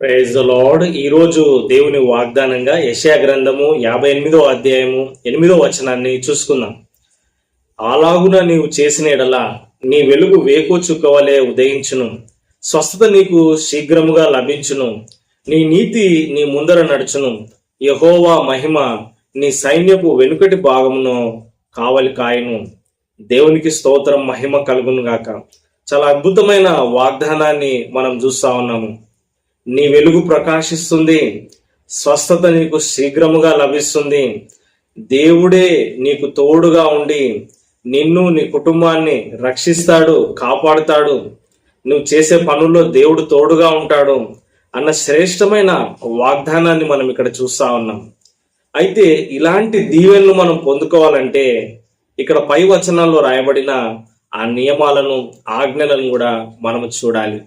Praise Lord ఈ రోజు దేవుని వాగ్దానంగా యశయా గ్రంథము యాభై ఎనిమిదో అధ్యాయము ఎనిమిదో వచనాన్ని చూసుకుందాం. అలాగున నీవు చేసిన ఎడల నీ వెలుగు వేకో ఉదయించును. స్వస్థత నీకు శీఘ్రముగా లభించును. నీ నీతి నీ ముందర నడుచును. యహోవా మహిమ నీ సైన్యపు వెనుకటి భాగమును కావలి కాయను. దేవునికి స్తోత్రం మహిమ కలుగును గాక. చాలా అద్భుతమైన వాగ్దానాన్ని మనం చూస్తా ఉన్నాము. నీ వెలుగు ప్రకాశిస్తుంది. స్వస్థత నీకు శీఘ్రముగా లభిస్తుంది. దేవుడే నీకు తోడుగా ఉండి నిన్ను నీ కుటుంబాన్ని రక్షిస్తాడు కాపాడుతాడు. నువ్వు చేసే పనుల్లో దేవుడు తోడుగా ఉంటాడు అన్న శ్రేష్టమైన వాగ్దానాన్ని మనం ఇక్కడ చూస్తా ఉన్నాం. అయితే ఇలాంటి దీవెనలు మనం పొందుకోవాలంటే ఇక్కడ పై వచనాల్లో రాయబడిన ఆ నియమాలను ఆజ్ఞలను కూడా మనం చూడాలి.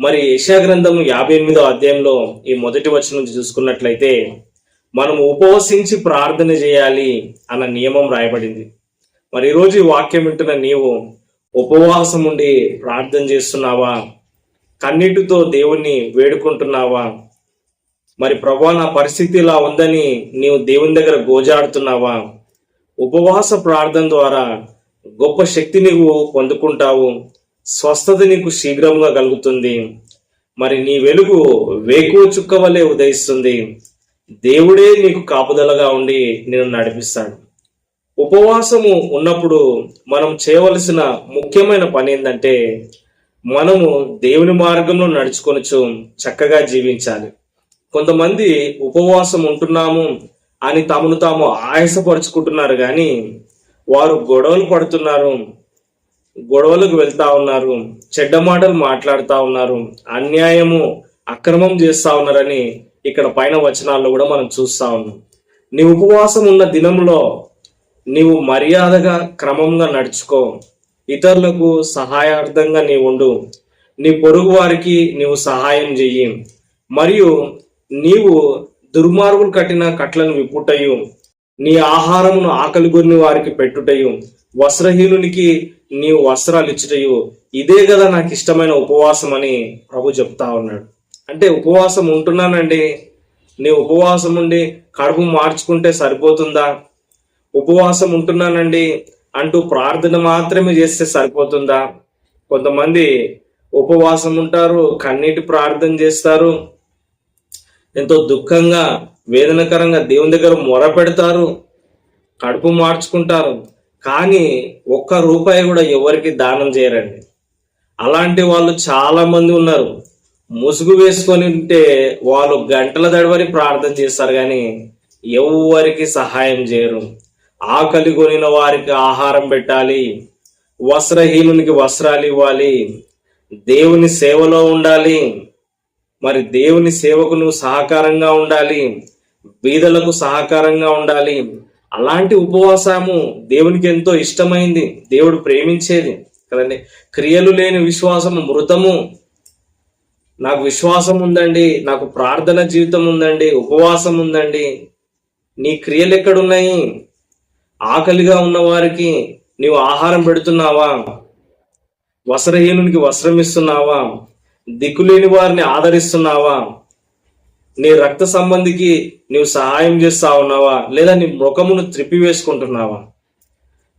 మరి యశా గ్రంథం యాభై ఎనిమిదో అధ్యాయంలో ఈ మొదటి వచనం నుంచి చూసుకున్నట్లయితే మనం ఉపవసించి ప్రార్థన చేయాలి అన్న నియమం రాయబడింది. మరి ఈరోజు ఈ వాక్యం వింటున్న నీవు ఉపవాసం ఉండి ప్రార్థన చేస్తున్నావా? కన్నీటితో దేవుణ్ణి వేడుకుంటున్నావా? మరి ప్రభా నా పరిస్థితి ఇలా ఉందని నీవు దేవుని దగ్గర గోజాడుతున్నావా? ఉపవాస ప్రార్థన ద్వారా గొప్ప శక్తి నీవు పొందుకుంటావు. స్వస్థత నీకు శీఘ్రంగా కలుగుతుంది. మరి నీ వెలుగు వేకువ చుక్క వలె ఉదయిస్తుంది. దేవుడే నీకు కాపుదలగా ఉండి నేను నడిపిస్తాడు. ఉపవాసము ఉన్నప్పుడు మనం చేయవలసిన ముఖ్యమైన పని ఏంటంటే మనము దేవుని మార్గంలో నడుచుకొనచ్చు చక్కగా జీవించాలి. కొంతమంది ఉపవాసం ఉంటున్నాము అని తమను తాము ఆయాసపరుచుకుంటున్నారు కానీ వారు గొడవలు పడుతున్నారు. గొడవలకు వెళ్తా ఉన్నారు చెడ్డ మాటలు మాట్లాడుతూ ఉన్నారు అన్యాయము అక్రమం చేస్తా ఉన్నారని ఇక్కడ పైన వచనాల్లో కూడా మనం చూస్తా ఉన్నాం. నీ ఉపవాసం ఉన్న దినంలో నీవు మర్యాదగా క్రమంగా నడుచుకో. ఇతరులకు సహాయార్థంగా నీ ఉండు. నీ పొరుగు వారికి నీవు సహాయం చెయ్యి. మరియు నీవు దుర్మార్గులు కట్టిన కట్లను విప్పుటయు. నీ ఆహారమును ఆకలి గురిని వారికి పెట్టుటయు వస్త్రహీనునికి నీవు వస్త్రాలు ఇచ్చుటయు ఇదే కదా నాకు ఇష్టమైన ఉపవాసం అని ప్రభు చెప్తా ఉన్నాడు. అంటే ఉపవాసం ఉంటున్నానండి. నీ ఉపవాసం ఉండి కడుపు మార్చుకుంటే సరిపోతుందా? ఉపవాసం ఉంటున్నానండి అంటూ ప్రార్థన మాత్రమే చేస్తే సరిపోతుందా? కొంతమంది ఉపవాసం ఉంటారు కన్నీటి ప్రార్థన చేస్తారు. ఎంతో దుఃఖంగా వేదనకరంగా దేవుని దగ్గర మొర పెడతారు కడుపు మార్చుకుంటారు. కానీ ఒక్క రూపాయి కూడా ఎవరికి దానం చేయరండి. అలాంటి వాళ్ళు చాలా మంది ఉన్నారు. ముసుగు వేసుకొని ఉంటే వాళ్ళు గంటల దడవరి ప్రార్థన చేస్తారు కానీ ఎవరికి సహాయం చేయరు. ఆకలి కొనిన వారికి ఆహారం పెట్టాలి వస్త్రహీనునికి వస్త్రాలు ఇవ్వాలి దేవుని సేవలో ఉండాలి. మరి దేవుని సేవకు నువ్వు సహకారంగా ఉండాలి. బీదలకు సహకారంగా ఉండాలి. అలాంటి ఉపవాసము దేవునికి ఎంతో ఇష్టమైంది. దేవుడు ప్రేమించేది. కదండి? క్రియలు లేని విశ్వాసము మృతము. నాకు విశ్వాసం ఉందండి. నాకు ప్రార్థన జీవితం ఉందండి. ఉపవాసం ఉందండి. నీ క్రియలు ఎక్కడున్నాయి? ఆకలిగా ఉన్న వారికి నీవు ఆహారం పెడుతున్నావా? వస్త్రహీనునికి వస్త్రం ఇస్తున్నావా? దిక్కులేని వారిని ఆదరిస్తున్నావా? నీ రక్త సంబంధికి నీవు సహాయం చేస్తా ఉన్నావా? లేదా నీ ముఖమును త్రిప్పివేసుకుంటున్నావా?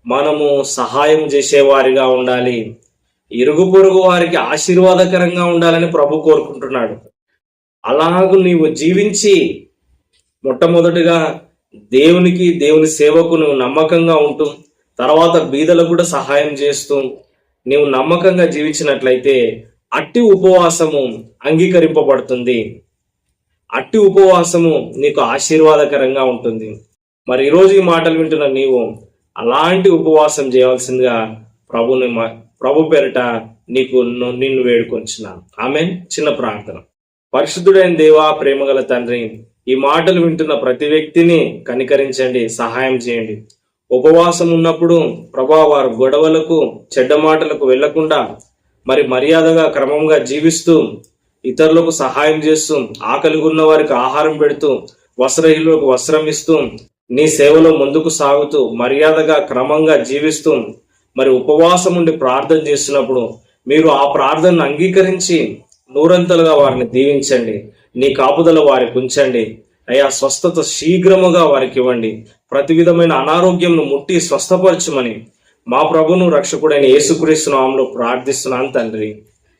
మనము సహాయం చేసేవారిగా ఉండాలి. ఇరుగు పొరుగు వారికి ఆశీర్వాదకరంగా ఉండాలని ప్రభు కోరుకుంటున్నాడు. అలాగూ నీవు జీవించి మొట్టమొదటిగా దేవునికి దేవుని సేవకు నువ్వు నమ్మకంగా ఉంటూ తర్వాత బీదలకు కూడా సహాయం చేస్తూ నీవు నమ్మకంగా జీవించినట్లయితే అట్టి ఉపవాసము అంగీకరింపబడుతుంది. అట్టి ఉపవాసము నీకు ఆశీర్వాదకరంగా ఉంటుంది. మరి ఈరోజు ఈ మాటలు వింటున్న నీవు అలాంటి ఉపవాసం చేయవలసిందిగా ప్రభుని మా- ప్రభు పేరిట నీకు నిన్ను వేడుకొంచున్నాను ఆమె చిన్న ప్రార్థన. పరిశుద్ధుడైన దేవా ప్రేమగల తండ్రి ఈ మాటలు వింటున్న ప్రతి వ్యక్తిని కనికరించండి సహాయం చేయండి. ఉపవాసం ఉన్నప్పుడు ప్రభా వారు గొడవలకు చెడ్డ మాటలకు వెళ్ళకుండా మరి మర్యాదగా క్రమంగా జీవిస్తూ ఇతరులకు సహాయం చేస్తూ ఆకలి ఉన్న వారికి ఆహారం పెడుతూ వస్త్రహీనులకు వస్త్రం ఇస్తూ నీ సేవలో ముందుకు సాగుతూ మర్యాదగా క్రమంగా జీవిస్తూ మరి ఉపవాసం ఉండి ప్రార్థన చేస్తున్నప్పుడు మీరు ఆ ప్రార్థనను అంగీకరించి నూరంతలుగా వారిని దీవించండి. నీ కాపుదల వారికి ఉంచండి. అయ్యా స్వస్థత శీఘ్రముగా వారికి ఇవ్వండి. ప్రతి విధమైన అనారోగ్యంను ముట్టి స్వస్థపరచమని మా ప్రభును రక్షకుడైన యేసుక్రీస్తు నామంలో ప్రార్థిస్తున్నాను తండ్రి.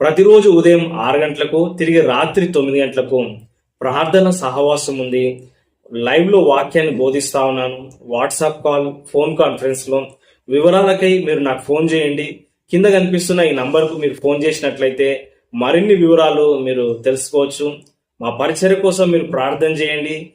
ప్రతిరోజు ఉదయం ఆరు గంటలకు తిరిగి రాత్రి తొమ్మిది గంటలకు ప్రార్థన సహవాసం ఉంది. లైవ్లో వాక్యాన్ని బోధిస్తా ఉన్నాను. వాట్సాప్ కాల్ ఫోన్ కాన్ఫరెన్స్లో వివరాలకై మీరు నాకు ఫోన్ చేయండి. కింద కనిపిస్తున్న ఈ నంబర్కు మీరు ఫోన్ చేసినట్లయితే మరిన్ని వివరాలు మీరు తెలుసుకోవచ్చు. మా పరిచయ కోసం మీరు ప్రార్థన చేయండి.